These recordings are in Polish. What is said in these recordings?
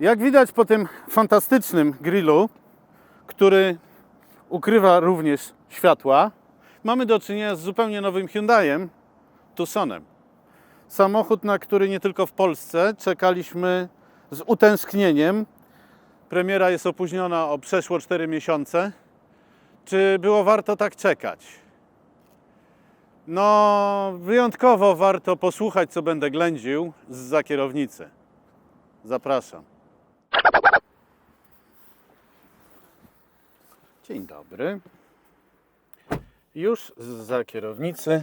Jak widać po tym fantastycznym grillu, który ukrywa również światła, mamy do czynienia z zupełnie nowym Hyundaiem Tucsonem. Samochód, na który nie tylko w Polsce czekaliśmy z utęsknieniem. Premiera jest opóźniona o przeszło 4 miesiące. Czy było warto tak czekać? No, wyjątkowo warto posłuchać, co będę ględził z kierownicy. Zapraszam. Dzień dobry. Już za kierownicy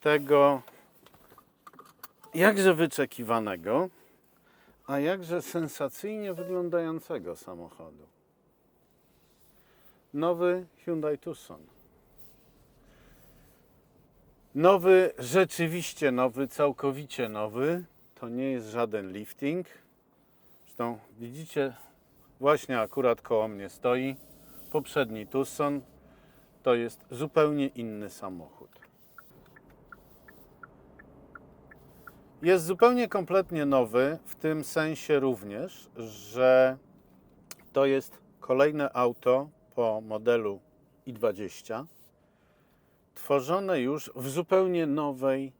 tego jakże wyczekiwanego, a jakże sensacyjnie wyglądającego samochodu. Nowy Hyundai Tucson. Nowy, rzeczywiście nowy, całkowicie nowy. To nie jest żaden lifting. Zresztą widzicie, właśnie akurat koło mnie stoi poprzedni Tucson. To jest zupełnie inny samochód. Jest zupełnie kompletnie nowy, w tym sensie również, że to jest kolejne auto po modelu i20, tworzone już w zupełnie nowej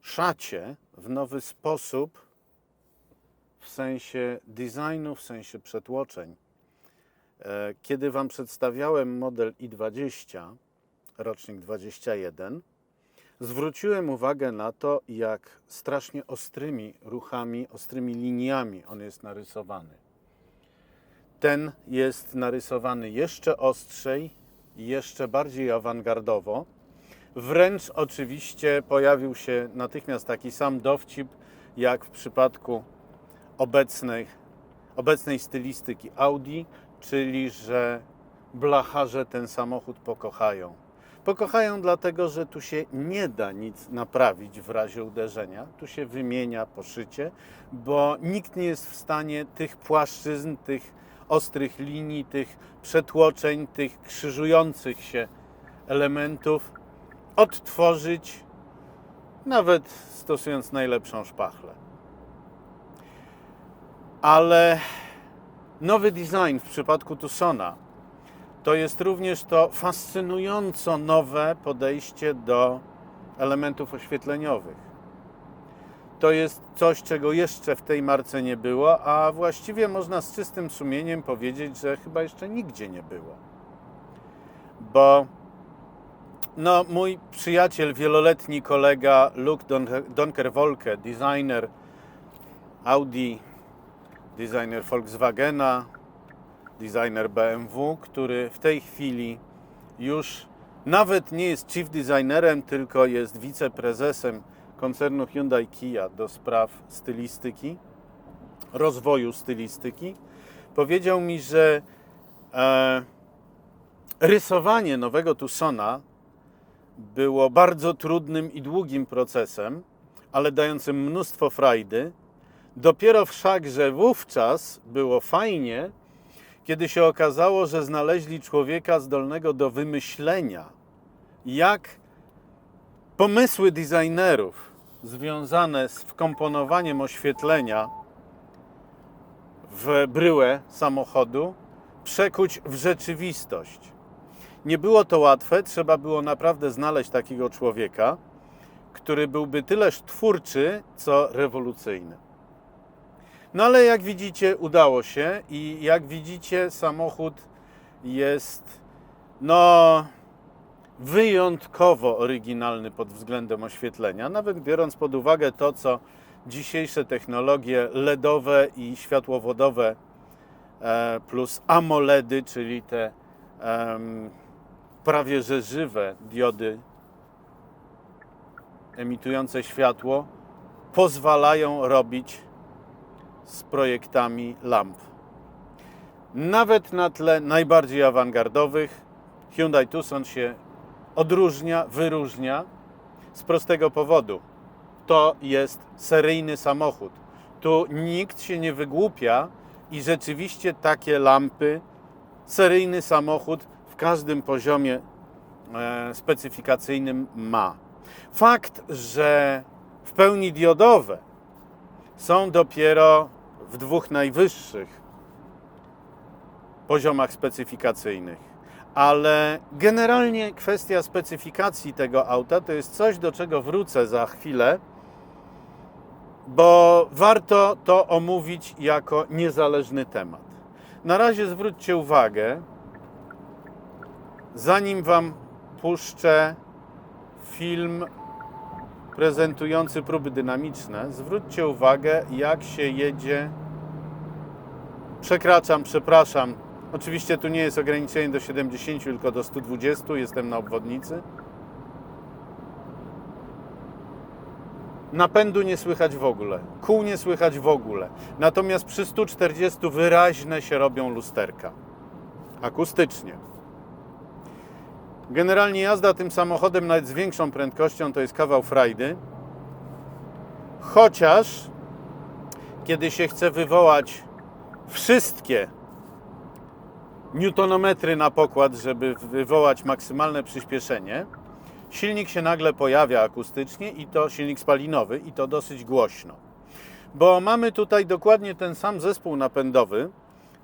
szacie, w nowy sposób, w sensie designu, w sensie przetłoczeń. E, Kiedy Wam przedstawiałem model i20, rocznik 21, zwróciłem uwagę na to, jak strasznie ostrymi ruchami, ostrymi liniami on jest narysowany. Ten jest narysowany jeszcze ostrzej, jeszcze bardziej awangardowo. Wręcz oczywiście pojawił się natychmiast taki sam dowcip, jak w przypadku obecnej, obecnej stylistyki Audi, czyli że blacharze ten samochód pokochają. Pokochają dlatego, że tu się nie da nic naprawić w razie uderzenia. Tu się wymienia poszycie, bo nikt nie jest w stanie tych płaszczyzn, tych ostrych linii, tych przetłoczeń, tych krzyżujących się elementów odtworzyć, nawet stosując najlepszą szpachlę. Ale nowy design w przypadku Tucsona to jest również to fascynująco nowe podejście do elementów oświetleniowych. To jest coś, czego jeszcze w tej marce nie było, a właściwie można z czystym sumieniem powiedzieć, że chyba jeszcze nigdzie nie było. Bo no, mój przyjaciel, wieloletni kolega Luke Don- Donker-Wolke, designer Audi, designer Volkswagena, designer BMW, który w tej chwili już nawet nie jest chief designerem, tylko jest wiceprezesem koncernu Hyundai Kia do spraw stylistyki, rozwoju stylistyki, powiedział mi, że e, rysowanie nowego Tucsona było bardzo trudnym i długim procesem, ale dającym mnóstwo frajdy. Dopiero wszakże wówczas było fajnie, kiedy się okazało, że znaleźli człowieka zdolnego do wymyślenia, jak pomysły designerów związane z wkomponowaniem oświetlenia w bryłę samochodu przekuć w rzeczywistość. Nie było to łatwe, trzeba było naprawdę znaleźć takiego człowieka, który byłby tyleż twórczy, co rewolucyjny. No ale jak widzicie, udało się i jak widzicie, samochód jest no wyjątkowo oryginalny pod względem oświetlenia, nawet biorąc pod uwagę to, co dzisiejsze technologie LEDowe i światłowodowe e, plus AMOLEDy, czyli te prawie że żywe diody emitujące światło, pozwalają robić z projektami lamp. Nawet na tle najbardziej awangardowych Hyundai Tucson się odróżnia, wyróżnia z prostego powodu. To jest seryjny samochód. Tu nikt się nie wygłupia i rzeczywiście takie lampy seryjny samochód w każdym poziomie e, specyfikacyjnym ma. Fakt, że w pełni diodowe są dopiero w dwóch najwyższych poziomach specyfikacyjnych. Ale generalnie kwestia specyfikacji tego auta to jest coś, do czego wrócę za chwilę, bo warto to omówić jako niezależny temat. Na razie zwróćcie uwagę, zanim Wam puszczę film prezentujący próby dynamiczne, zwróćcie uwagę, jak się jedzie. Przekraczam, przepraszam. Oczywiście tu nie jest ograniczenie do 70, tylko do 120. Jestem na obwodnicy. Napędu nie słychać w ogóle, kół nie słychać w ogóle. Natomiast przy 140 wyraźne się robią lusterka. Akustycznie. Generalnie jazda tym samochodem nawet z większą prędkością to jest kawał frajdy. Chociaż kiedy się chce wywołać wszystkie newtonometry na pokład, żeby wywołać maksymalne przyspieszenie, silnik się nagle pojawia akustycznie i to silnik spalinowy i to dosyć głośno. Bo mamy tutaj dokładnie ten sam zespół napędowy,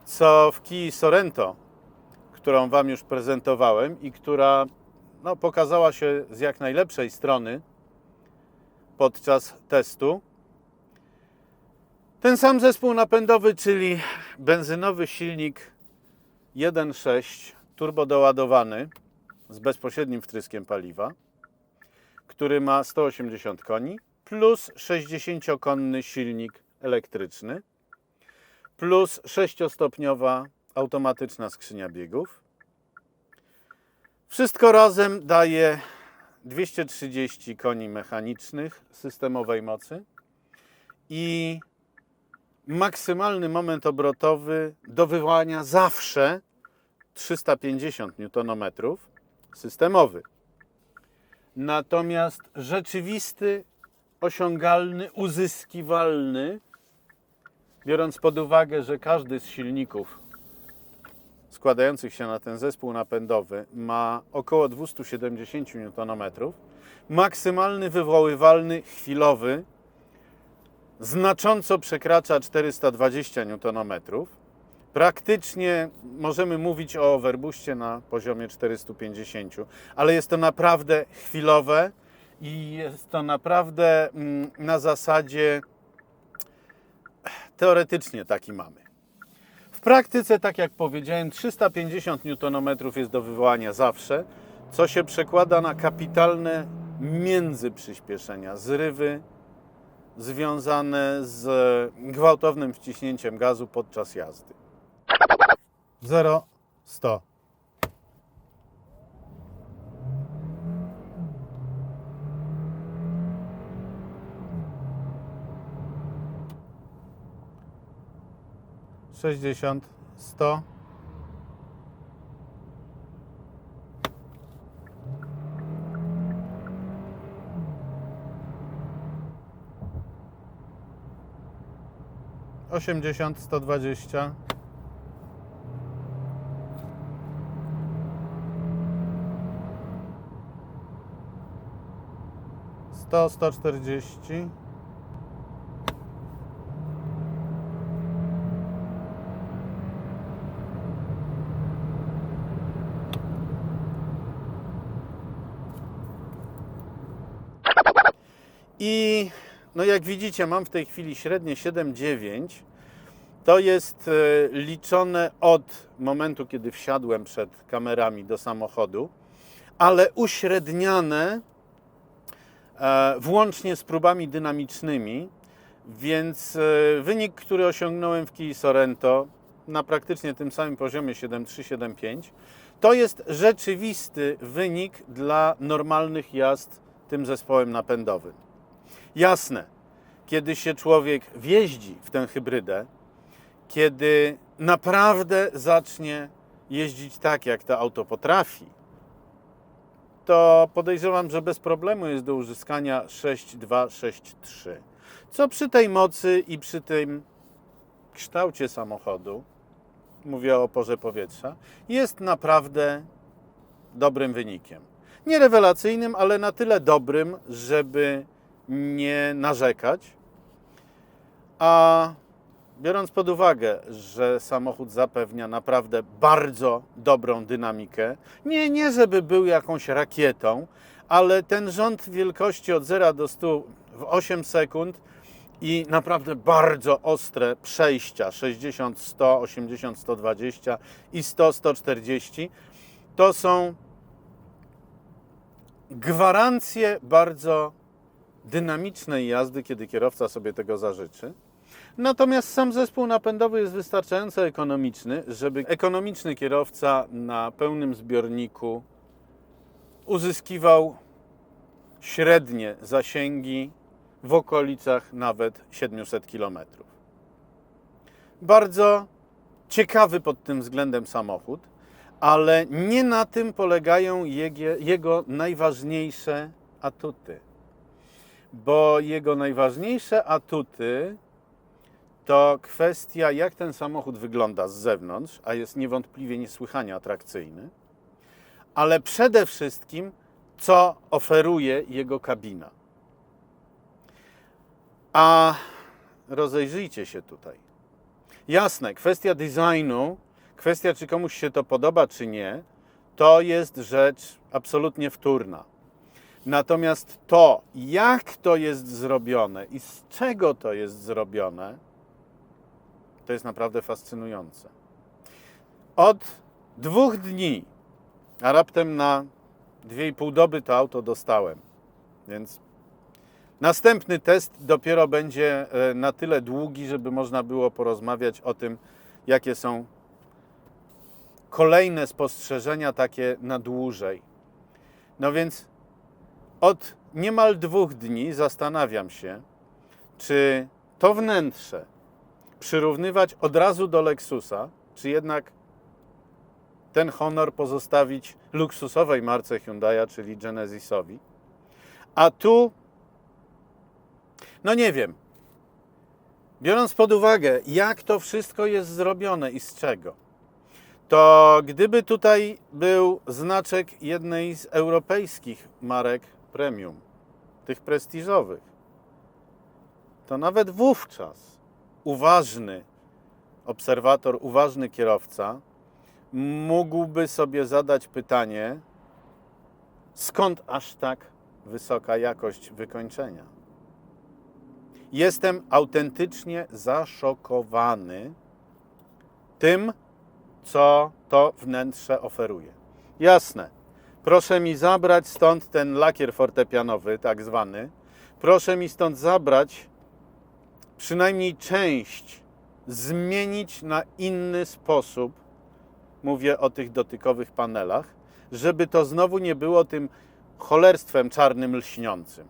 co w Kii Sorento, którą Wam już prezentowałem i która no, pokazała się z jak najlepszej strony podczas testu. Ten sam zespół napędowy, czyli benzynowy silnik 1.6 turbodoładowany z bezpośrednim wtryskiem paliwa, który ma 180 koni, plus 60-konny silnik elektryczny, plus 6-stopniowa automatyczna skrzynia biegów. Wszystko razem daje 230 koni mechanicznych systemowej mocy i maksymalny moment obrotowy do wywołania zawsze 350 Nm systemowy. Natomiast rzeczywisty, osiągalny, uzyskiwalny, biorąc pod uwagę, że każdy z silników składających się na ten zespół napędowy ma około 270 Nm, maksymalny wywoływalny chwilowy znacząco przekracza 420 Nm. Praktycznie możemy mówić o overbuście na poziomie 450, ale jest to naprawdę chwilowe i jest to naprawdę mm, na zasadzie teoretycznie taki mamy. Praktyce, tak jak powiedziałem, 350 Nm jest do wywołania zawsze, co się przekłada na kapitalne międzyprzyspieszenia, zrywy związane z gwałtownym wciśnięciem gazu podczas jazdy. 0 100 60 100 80 120 100 140 I no jak widzicie, mam w tej chwili średnie 7,9. To jest e, liczone od momentu, kiedy wsiadłem przed kamerami do samochodu, ale uśredniane e, włącznie z próbami dynamicznymi, więc e, wynik, który osiągnąłem w Kii Sorento na praktycznie tym samym poziomie 7,3-7,5, to jest rzeczywisty wynik dla normalnych jazd tym zespołem napędowym. Jasne, kiedy się człowiek wjeździ w tę hybrydę, kiedy naprawdę zacznie jeździć tak, jak to auto potrafi, to podejrzewam, że bez problemu jest do uzyskania 6.263. Co przy tej mocy i przy tym kształcie samochodu, mówię o oporze powietrza, jest naprawdę dobrym wynikiem. Nie rewelacyjnym, ale na tyle dobrym, żeby nie narzekać. A biorąc pod uwagę, że samochód zapewnia naprawdę bardzo dobrą dynamikę, nie, nie żeby był jakąś rakietą, ale ten rząd wielkości od 0 do 100 w 8 sekund i naprawdę bardzo ostre przejścia 60, 100, 80, 120 i 100, 140 to są gwarancje bardzo dynamicznej jazdy, kiedy kierowca sobie tego zażyczy. Natomiast sam zespół napędowy jest wystarczająco ekonomiczny, żeby ekonomiczny kierowca na pełnym zbiorniku uzyskiwał średnie zasięgi w okolicach nawet 700 km. Bardzo ciekawy pod tym względem samochód, ale nie na tym polegają jego, jego najważniejsze atuty. Bo jego najważniejsze atuty to kwestia, jak ten samochód wygląda z zewnątrz, a jest niewątpliwie niesłychanie atrakcyjny, ale przede wszystkim, co oferuje jego kabina. A rozejrzyjcie się tutaj. Jasne, kwestia designu, kwestia, czy komuś się to podoba, czy nie, to jest rzecz absolutnie wtórna. Natomiast to, jak to jest zrobione i z czego to jest zrobione, to jest naprawdę fascynujące. Od dwóch dni, a raptem na dwie i pół doby to auto dostałem. Więc następny test dopiero będzie e, na tyle długi, żeby można było porozmawiać o tym, jakie są kolejne spostrzeżenia takie na dłużej. No więc od niemal dwóch dni zastanawiam się, czy to wnętrze przyrównywać od razu do Lexusa, czy jednak ten honor pozostawić luksusowej marce Hyundai'a, czyli Genesisowi. A tu, no nie wiem, biorąc pod uwagę, jak to wszystko jest zrobione i z czego, to gdyby tutaj był znaczek jednej z europejskich marek premium, tych prestiżowych, to nawet wówczas uważny obserwator, uważny kierowca mógłby sobie zadać pytanie, skąd aż tak wysoka jakość wykończenia. Jestem autentycznie zaszokowany tym, co to wnętrze oferuje. Jasne, proszę mi zabrać stąd ten lakier fortepianowy, tak zwany. Proszę mi stąd zabrać przynajmniej część zmienić na inny sposób. Mówię o tych dotykowych panelach, żeby to znowu nie było tym cholerstwem czarnym lśniącym.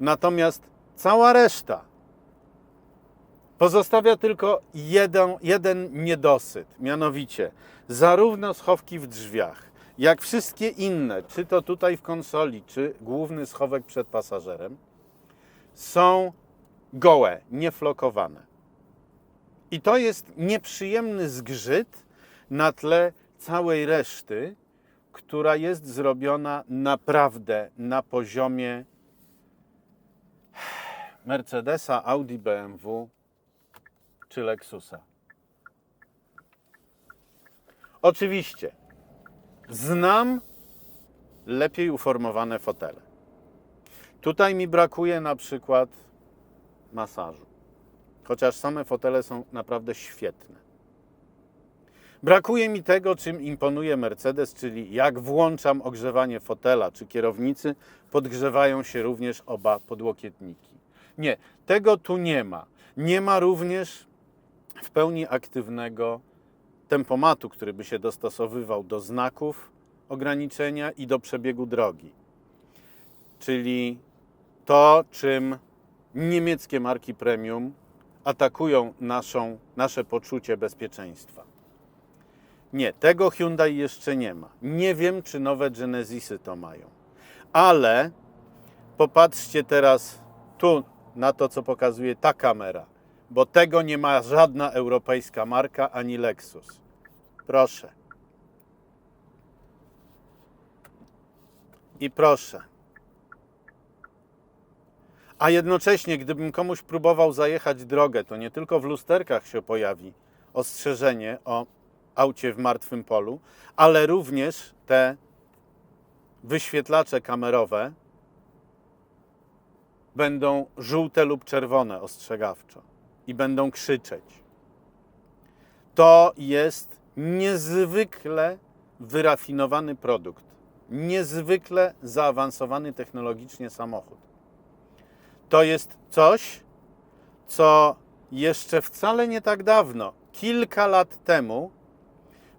Natomiast cała reszta pozostawia tylko jeden, jeden niedosyt, mianowicie zarówno schowki w drzwiach, jak wszystkie inne, czy to tutaj w konsoli, czy główny schowek przed pasażerem, są gołe, nieflokowane. I to jest nieprzyjemny zgrzyt na tle całej reszty, która jest zrobiona naprawdę na poziomie Mercedesa, Audi, BMW czy Lexusa. Oczywiście znam lepiej uformowane fotele. Tutaj mi brakuje na przykład masażu. Chociaż same fotele są naprawdę świetne. Brakuje mi tego, czym imponuje Mercedes, czyli jak włączam ogrzewanie fotela czy kierownicy, podgrzewają się również oba podłokietniki. Nie, tego tu nie ma. Nie ma również w pełni aktywnego tempomatu, który by się dostosowywał do znaków ograniczenia i do przebiegu drogi. Czyli to, czym niemieckie marki premium atakują naszą, nasze poczucie bezpieczeństwa. Nie, tego Hyundai jeszcze nie ma. Nie wiem, czy nowe Genesisy to mają. Ale popatrzcie teraz tu na to, co pokazuje ta kamera, bo tego nie ma żadna europejska marka ani Lexus. Proszę. I proszę. A jednocześnie, gdybym komuś próbował zajechać drogę, to nie tylko w lusterkach się pojawi ostrzeżenie o aucie w martwym polu, ale również te wyświetlacze kamerowe będą żółte lub czerwone ostrzegawczo i będą krzyczeć. To jest niezwykle wyrafinowany produkt, niezwykle zaawansowany technologicznie samochód. To jest coś, co jeszcze wcale nie tak dawno, kilka lat temu,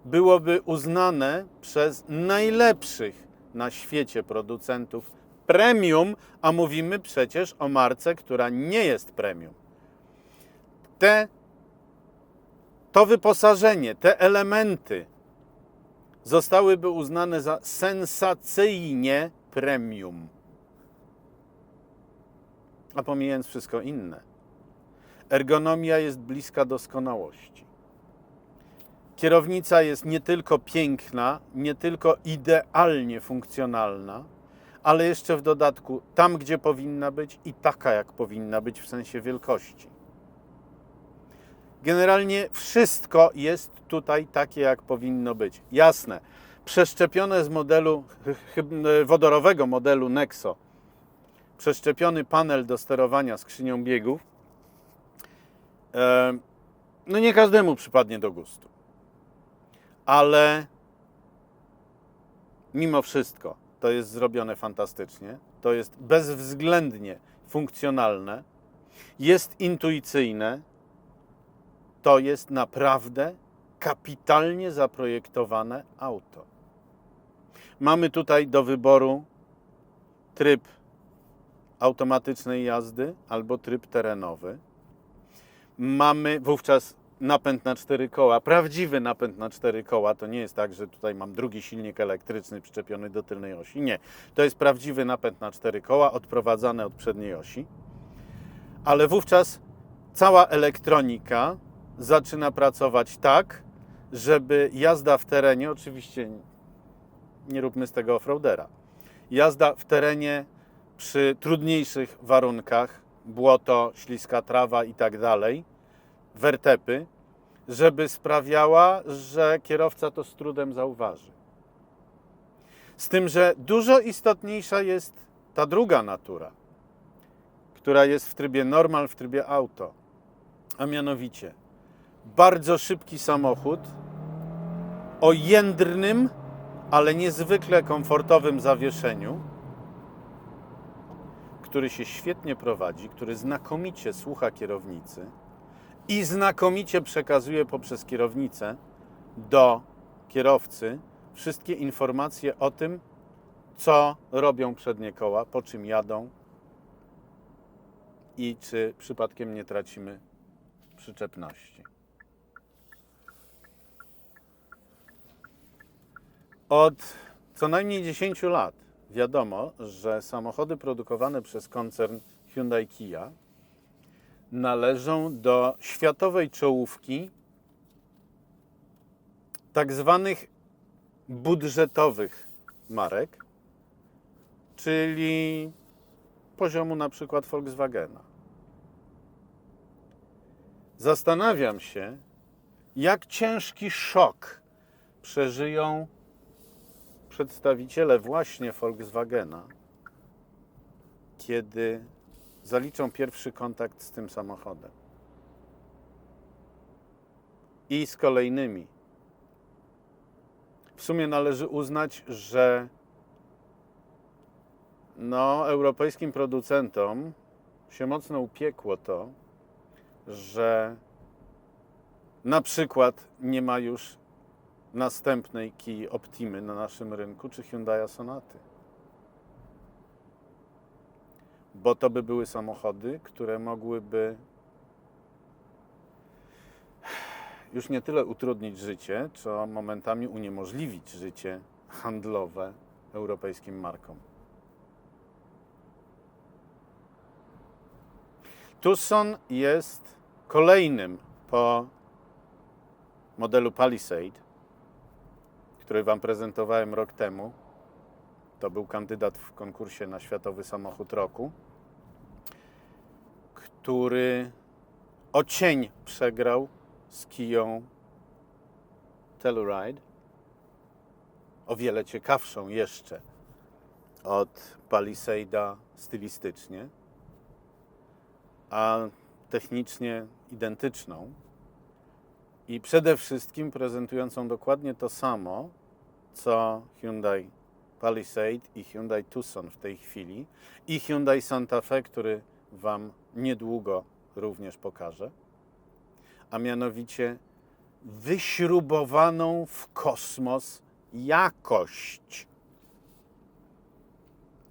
byłoby uznane przez najlepszych na świecie producentów premium, a mówimy przecież o marce, która nie jest premium. Te, to wyposażenie, te elementy zostałyby uznane za sensacyjnie premium. A pomijając wszystko inne, ergonomia jest bliska doskonałości. Kierownica jest nie tylko piękna, nie tylko idealnie funkcjonalna, ale jeszcze w dodatku tam, gdzie powinna być i taka, jak powinna być w sensie wielkości. Generalnie wszystko jest tutaj takie, jak powinno być. Jasne, przeszczepione z modelu wodorowego modelu Nexo, przeszczepiony panel do sterowania skrzynią biegów, e, no nie każdemu przypadnie do gustu. Ale mimo wszystko to jest zrobione fantastycznie, to jest bezwzględnie funkcjonalne, jest intuicyjne, to jest naprawdę kapitalnie zaprojektowane auto. Mamy tutaj do wyboru tryb automatycznej jazdy albo tryb terenowy. Mamy wówczas napęd na cztery koła, prawdziwy napęd na cztery koła. To nie jest tak, że tutaj mam drugi silnik elektryczny przyczepiony do tylnej osi. Nie, to jest prawdziwy napęd na cztery koła, odprowadzany od przedniej osi. Ale wówczas cała elektronika zaczyna pracować tak, żeby jazda w terenie, oczywiście nie róbmy z tego offroadera, jazda w terenie przy trudniejszych warunkach, błoto, śliska trawa i tak dalej, wertepy, żeby sprawiała, że kierowca to z trudem zauważy. Z tym, że dużo istotniejsza jest ta druga natura, która jest w trybie normal, w trybie auto, a mianowicie bardzo szybki samochód o jędrnym, ale niezwykle komfortowym zawieszeniu, który się świetnie prowadzi, który znakomicie słucha kierownicy i znakomicie przekazuje poprzez kierownicę do kierowcy wszystkie informacje o tym, co robią przednie koła, po czym jadą i czy przypadkiem nie tracimy przyczepności. Od co najmniej 10 lat wiadomo, że samochody produkowane przez koncern Hyundai Kia należą do światowej czołówki tak zwanych budżetowych marek, czyli poziomu na przykład Volkswagena. Zastanawiam się, jak ciężki szok przeżyją przedstawiciele właśnie Volkswagena, kiedy zaliczą pierwszy kontakt z tym samochodem. I z kolejnymi. W sumie należy uznać, że no, europejskim producentom się mocno upiekło to, że na przykład nie ma już następnej Kii Optimy na naszym rynku, czy Hyundai Sonaty. Bo to by były samochody, które mogłyby już nie tyle utrudnić życie, co momentami uniemożliwić życie handlowe europejskim markom. Tucson jest kolejnym po modelu Palisade który Wam prezentowałem rok temu. To był kandydat w konkursie na Światowy Samochód Roku. który o cień przegrał z Kiją Telluride. O wiele ciekawszą jeszcze od Palisade'a stylistycznie, a technicznie identyczną i przede wszystkim prezentującą dokładnie to samo, co Hyundai Palisade i Hyundai Tucson w tej chwili i Hyundai Santa Fe, który Wam niedługo również pokażę, a mianowicie wyśrubowaną w kosmos jakość,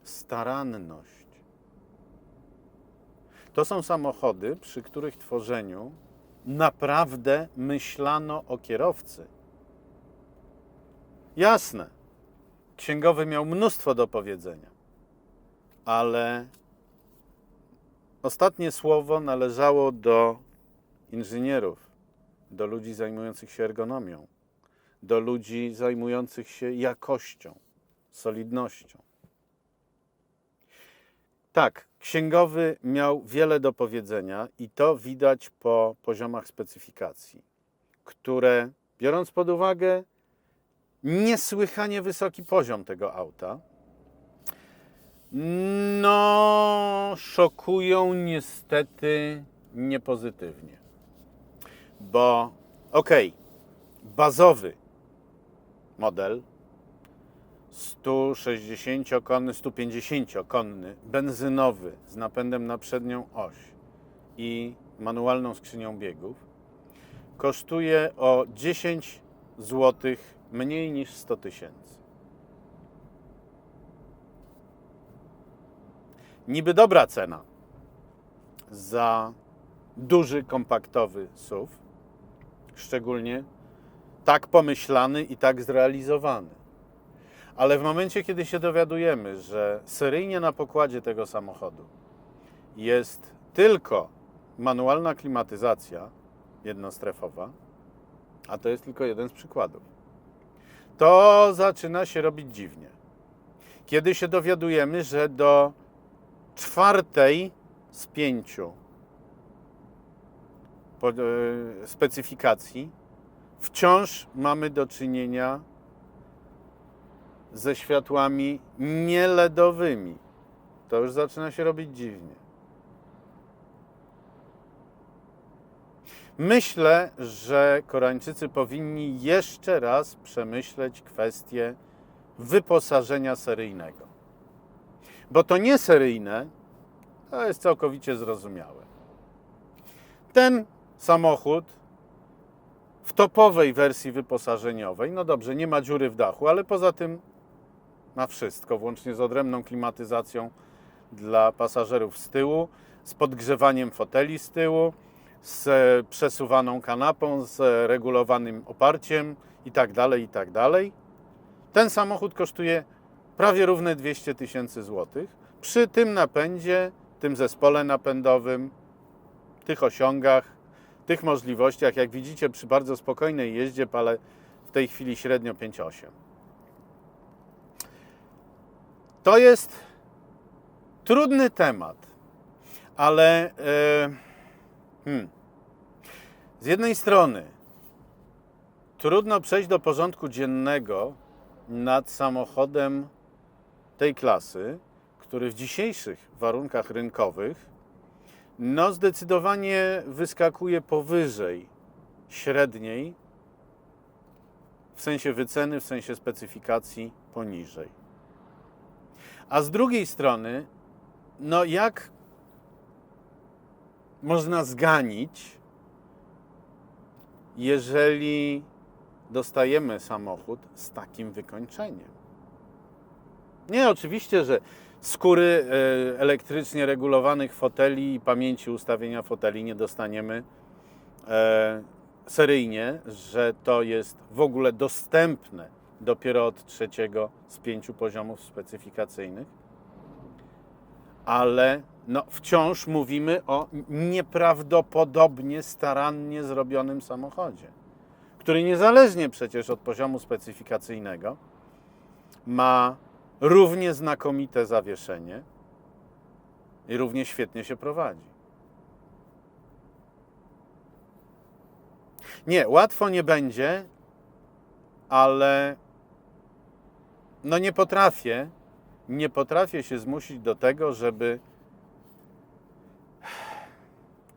staranność. To są samochody, przy których tworzeniu naprawdę myślano o kierowcy. Jasne, księgowy miał mnóstwo do powiedzenia, ale ostatnie słowo należało do inżynierów, do ludzi zajmujących się ergonomią, do ludzi zajmujących się jakością, solidnością. Tak, księgowy miał wiele do powiedzenia i to widać po poziomach specyfikacji, które biorąc pod uwagę niesłychanie wysoki poziom tego auta, no szokują niestety niepozytywnie. Bo okej, bazowy model 160-konny, 150-konny, benzynowy z napędem na przednią oś i manualną skrzynią biegów kosztuje o 10 zł mniej niż 100 tysięcy. Niby dobra cena za duży, kompaktowy SUV, szczególnie tak pomyślany i tak zrealizowany. Ale w momencie, kiedy się dowiadujemy, że seryjnie na pokładzie tego samochodu jest tylko manualna klimatyzacja jednostrefowa, a to jest tylko jeden z przykładów, to zaczyna się robić dziwnie. Kiedy się dowiadujemy, że do czwartej z pięciu e, specyfikacji wciąż mamy do czynienia ze światłami nieledowymi. To już zaczyna się robić dziwnie. Myślę, że Koreańczycy powinni jeszcze raz przemyśleć kwestię wyposażenia seryjnego. Bo to nie seryjne, to jest całkowicie zrozumiałe. Ten samochód w topowej wersji wyposażeniowej, no dobrze, nie ma dziury w dachu, ale poza tym ma wszystko, włącznie z odrębną klimatyzacją dla pasażerów z tyłu, z podgrzewaniem foteli z tyłu, z przesuwaną kanapą, z regulowanym oparciem i tak dalej, i tak dalej. Ten samochód kosztuje prawie równe 200 tysięcy złotych. Przy tym napędzie, tym zespole napędowym, tych osiągach, tych możliwościach, jak widzicie, przy bardzo spokojnej jeździe palę w tej chwili średnio 5,8. To jest trudny temat, ale e, hmm, z jednej strony trudno przejść do porządku dziennego nad samochodem tej klasy, który w dzisiejszych warunkach rynkowych no zdecydowanie wyskakuje powyżej średniej w sensie wyceny, w sensie specyfikacji poniżej. A z drugiej strony, no jak można zganić, jeżeli dostajemy samochód z takim wykończeniem? Nie, oczywiście, że skóry e, elektrycznie regulowanych foteli i pamięci ustawienia foteli nie dostaniemy e, seryjnie, że to jest w ogóle dostępne dopiero od trzeciego z pięciu poziomów specyfikacyjnych, ale no, wciąż mówimy o nieprawdopodobnie starannie zrobionym samochodzie, który niezależnie przecież od poziomu specyfikacyjnego ma równie znakomite zawieszenie i równie świetnie się prowadzi. Nie, łatwo nie będzie, ale no nie potrafię nie potrafię się zmusić do tego, żeby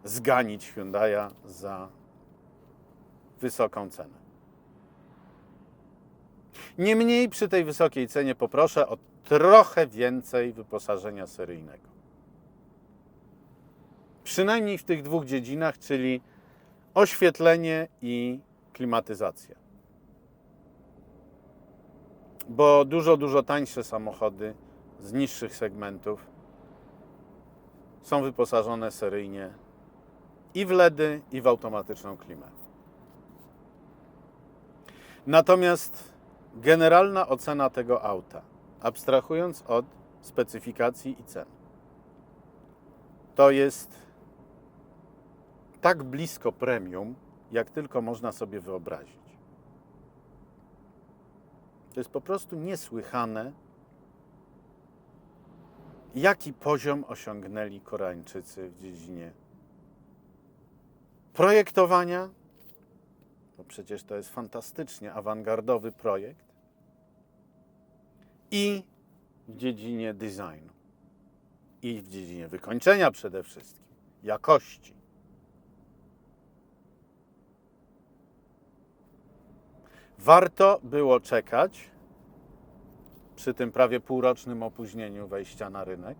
zganić Hyundai'a za wysoką cenę. Niemniej przy tej wysokiej cenie poproszę o trochę więcej wyposażenia seryjnego. Przynajmniej w tych dwóch dziedzinach, czyli oświetlenie i klimatyzacja. Bo dużo, dużo tańsze samochody z niższych segmentów są wyposażone seryjnie i w LEDy, i w automatyczną klimę. Natomiast generalna ocena tego auta, abstrahując od specyfikacji i cen, to jest tak blisko premium, jak tylko można sobie wyobrazić. To jest po prostu niesłychane, jaki poziom osiągnęli Koreańczycy w dziedzinie projektowania, bo przecież to jest fantastycznie awangardowy projekt, i w dziedzinie designu, i w dziedzinie wykończenia przede wszystkim, jakości. Warto było czekać przy tym prawie półrocznym opóźnieniu wejścia na rynek,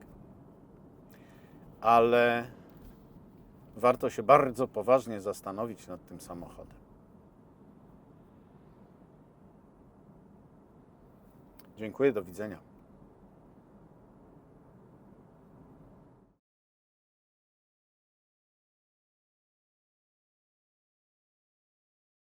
ale warto się bardzo poważnie zastanowić nad tym samochodem. Dziękuję, do widzenia.